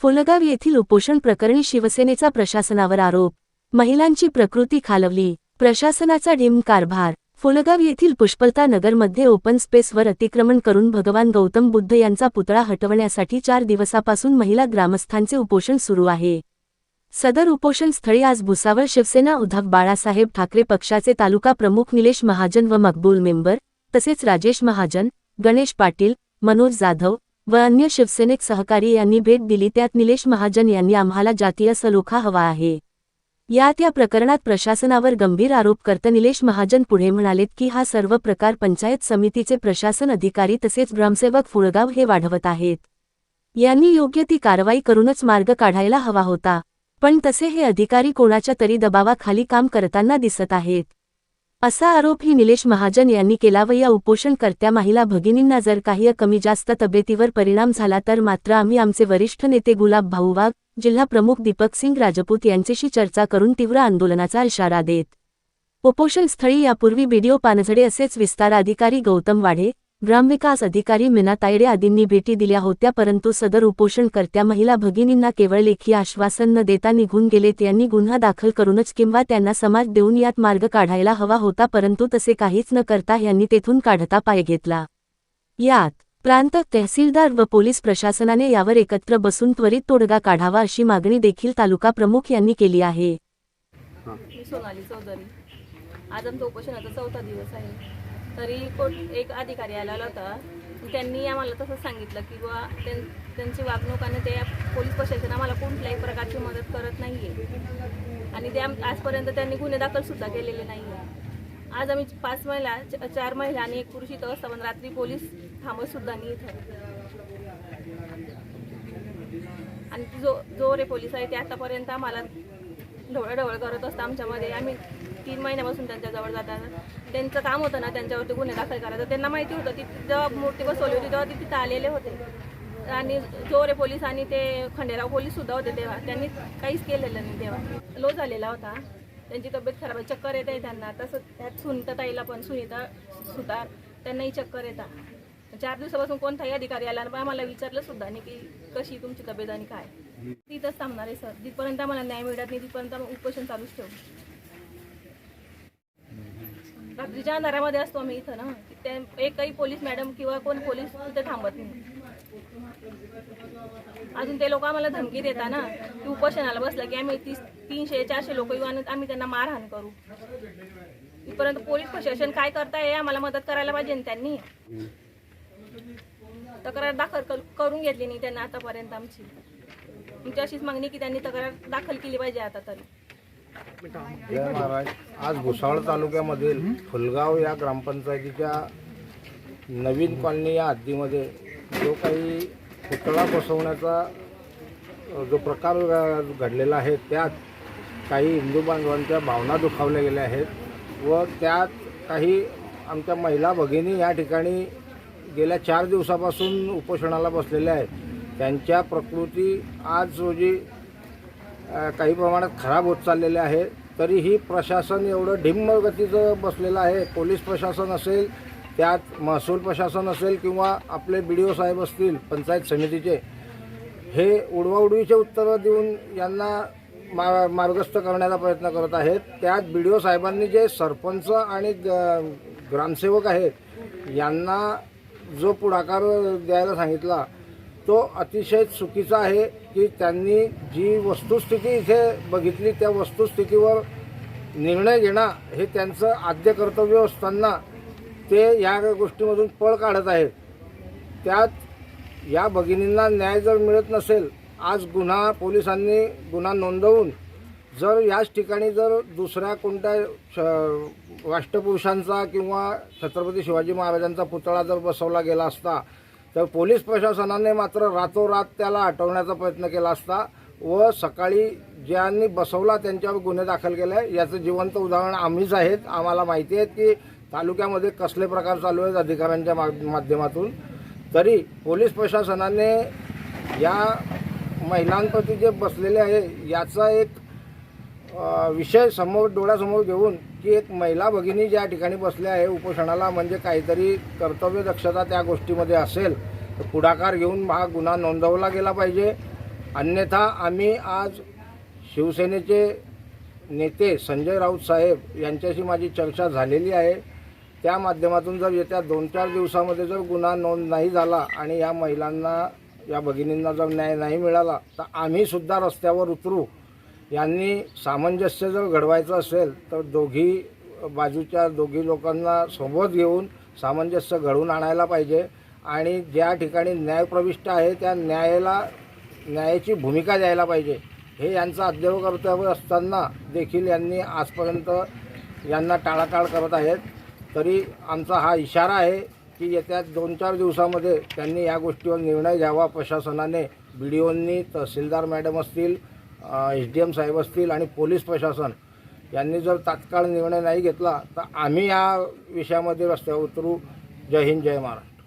फुलगाव येथील उपोषण प्रकरणी शिवसेनेचा प्रशासनावर आरोप. महिलांची प्रकृती खालवली. प्रशासनाचा ढिम कारभार. फुलगाव येथील पुष्पलता नगरमध्ये ओपन स्पेसवर अतिक्रमण करून भगवान गौतम बुद्ध यांचा पुतळा हटवण्यासाठी चार दिवसापासून महिला ग्रामस्थांचे उपोषण सुरू आहे. सदर उपोषण स्थळी आज भुसावळ शिवसेना उद्धव बाळासाहेब ठाकरे पक्षाचे तालुका प्रमुख निलेश महाजन व मकबूल मेंबर तसेच राजेश महाजन गणेश पाटील मनोज जाधव व अन्य शिवसेनेक सहकारी यांनी भेट दिली त्यात निलेश महाजन यांनी आम्हाला जातीय सलोखा हवा आहे. यात या प्रकरणात प्रशासनावर गंभीर आरोप करत निलेश महाजन पुढे म्हणालेत की हा सर्व प्रकार पंचायत समितीचे प्रशासन अधिकारी तसेच ग्रामसेवक फुळगाव हे वाढवत आहेत. यांनी योग्य ती कारवाई करूनच मार्ग काढायला हवा होता पण तसे हे अधिकारी कोणाच्या तरी दबावाखाली काम करताना दिसत आहेत. असा आरोपही निलेश महाजन यांनी केला व या उपोषणकर्त्या महिला भगिनींना जर काही कमी जास्त तब्येतीवर परिणाम झाला तर मात्र आम्ही आमचे वरिष्ठ नेते गुलाब भाऊ वाघ जिल्हा प्रमुख दीपक सिंग राजपूत यांच्याशी चर्चा करून तीव्र आंदोलनाचा इशारा देत. उपोषणस्थळी यापूर्वी बीडीओ पानझडे असेच विस्तार अधिकारी गौतम वाढे ग्रामविकास अधिकारी मीना तायडे आदींनी भेटी दिल्या होत्या परंतु सदर उपोषणकर्त्या महिला भगिनींना केवळ लेखी आश्वासन न देता निघून गेले यांनी गुन्हा दाखल करूनच किंवा त्यांना समाज देऊन यात मार्ग काढायला हवा होता परंतु तसे काहीच न करता यांनी तेथून काढता पाय घेतला. यात प्रांत तहसीलदार व पोलीस प्रशासनाने यावर एकत्र बसून त्वरित तोडगा काढावा अशी मागणी देखील तालुका प्रमुख यांनी केली आहे. मी सोनाली चौधरी. आज आमचा उपोषणाचा चौथा दिवस आहे. तरी कोण एक अधिकारी आलेला होता. त्यांनी आम्हाला तसं सांगितलं की बुवा त्यां त्यांची वागणूक आणि ते पोलीस प्रशासन आम्हाला कोणत्याही प्रकारची मदत करत नाही आहे आणि ते आजपर्यंत त्यांनी गुन्हे दाखलसुद्धा केलेले नाही आहे आज आम्ही पाच महिला च- चार महिला आणि एक पुरुष इथं असता पण रात्री पोलीस थांबतसुद्धा नाही इथं. आणि जो जो रे पोलीस आहे ते आतापर्यंत आम्हाला ढवळढवळ करत असतं आमच्यामध्ये. आम्ही तीन महिन्यापासून त्यांच्याजवळ जातात. त्यांचं काम होतं ना त्यांच्यावरती गुन्हे दाखल करायचं. त्यांना माहिती होतं ती जेव्हा मूर्ती बसवली होती तेव्हा ते तिथं आलेले होते. आणि जोरे पोलीस आणि ते खंडेराव पोलीस सुद्धा होते तेव्हा. त्यांनी काहीच केलेलं नाही तेव्हा. लो झालेला होता. त्यांची तब्येत खराब आहे. चक्कर येत आहे त्यांना. तसं त्यात सुनता ताईला पण सुनीता सुतार त्यांनाही चक्कर येतात. चार दिवसापासून कोणताही अधिकारी आला आणि आम्हाला विचारलं सुद्धा नाही की कशी तुमची तब्येत आणि काय. तिथंच थांबणार आहे सर. जिथपर्यंत आम्हाला न्याय मिळत नाही. तिथपर्यंत आम्ही उपोषण चालूच ठेवू. रात्रीच्या अंधारामध्ये असतो आम्ही इथं ना ते एकही पोलीस मॅडम किंवा कोण पोलीस तिथे थांबत नाही. अजून ते लोक आम्हाला धमकी देता ना की उपोषणाला बसलं की आम्ही तीस तीनशे चारशे लोक येऊ आणि आम्ही त्यांना मारहाण करू. इथपर्यंत पोलीस प्रशासन काय करताय आम्हाला मदत करायला पाहिजे त्यांनी. तक्रार दाखल करून घेतली नाही त्यांना आतापर्यंत आमची. तुमची अशीच मागणी की त्यांनी तक्रार दाखल केली पाहिजे आता तरी. जय महाराज आज भुसावळ तालुक्यामधील फुलगाव या ग्रामपंचायतीच्या नवीन कॉलनी या हद्दीमध्ये जो काही पुतळा बसवण्याचा जो प्रकार घडलेला आहे त्यात काही हिंदू बांधवांच्या भावना दुखावल्या गेल्या आहेत व त्यात काही आमच्या महिला भगिनी या ठिकाणी गेल्या चार दिवसापासून उपोषणाला बसलेल्या आहेत. त्यांच्या प्रकृती आज रोजी काही प्रमाणात खराब होत चाललेले आहे. तरीही प्रशासन एवढं ढिम्म गतीचं बसलेलं आहे. पोलीस प्रशासन असेल त्यात महसूल प्रशासन असेल किंवा आपले बी डी ओ साहेब असतील पंचायत समितीचे हे उडवाउडवीचे उत्तरं देऊन यांना मा मार्गस्थ करण्याचा प्रयत्न करत आहेत. त्यात बी डी ओ साहेबांनी जे सरपंच आणि ग्रामसेवक आहेत यांना जो पुढाकार द्यायला सांगितला तो अतिशय चुकीचा आहे की त्यांनी जी वस्तुस्थिती इथे बघितली त्या वस्तुस्थितीवर निर्णय घेणं हे त्यांचं आद्य कर्तव्य असताना ते या गोष्टीमधून पळ काढत आहेत. त्यात या भगिनींना न्याय जर मिळत नसेल आज गुन्हा पोलिसांनी गुन्हा नोंदवून जर याच ठिकाणी जर दुसऱ्या कोणत्या राष्ट्रपुरुषांचा किंवा छत्रपती शिवाजी महाराजांचा पुतळा जर बसवला गेला असता तर पोलीस प्रशासनाने मात्र रातोरात त्याला हटवण्याचा प्रयत्न केला असता व सकाळी ज्यांनी बसवला त्यांच्यावर गुन्हे दाखल केले. याचं जिवंत उदाहरण आम्हीच आहेत. आम्हाला माहिती आहे की तालुक्यामध्ये कसले प्रकार चालू आहेत अधिकाऱ्यांच्या मा- माध्यमातून. तरी पोलीस प्रशासनाने या महिलांप्रती जे बसलेले आहे याचा एक विषय समोर डोळ्यासमोर घेऊन की एक महिला भगिनी ज्या ठिकाणी बसल्या आहे उपोषणाला म्हणजे काहीतरी कर्तव्य दक्षता त्या गोष्टीमध्ये असेल तर पुढाकार घेऊन हा गुन्हा नोंदवला गेला पाहिजे. अन्यथा आम्ही आज शिवसेनेचे नेते संजय राऊत साहेब यांच्याशी माझी चर्चा झालेली आहे. त्या माध्यमातून जर येत्या दोन चार दिवसामध्ये जर गुन्हा नोंद नाही झाला आणि या महिलांना या भगिनींना जर न्याय नाही मिळाला तर आम्हीसुद्धा रस्त्यावर उतरू. यांनी सामंजस्य जर घडवायचं असेल तर दोघी बाजूच्या दोघी लोकांना सोबत घेऊन सामंजस्य घडवून आणायला पाहिजे. आणि ज्या ठिकाणी न्यायप्रविष्ट आहे त्या न्यायाला न्यायाची भूमिका द्यायला पाहिजे. हे यांचं अध्यव कर्तव्य असताना देखील यांनी आजपर्यंत यांना टाळाटाळ करत आहेत. तरी आमचा हा इशारा आहे की येत्या दोन चार दिवसामध्ये त्यांनी या गोष्टीवर निर्णय घ्यावा. प्रशासनाने बी डी ओंनी तहसीलदार मॅडम असतील एच डी एम साहेब असतील आणि पोलीस प्रशासन यांनी जर तात्काळ निर्णय नाही घेतला तर आम्ही या विषयामध्ये रस्त्यावर उतरू. जय हिंद जय महाराष्ट्र.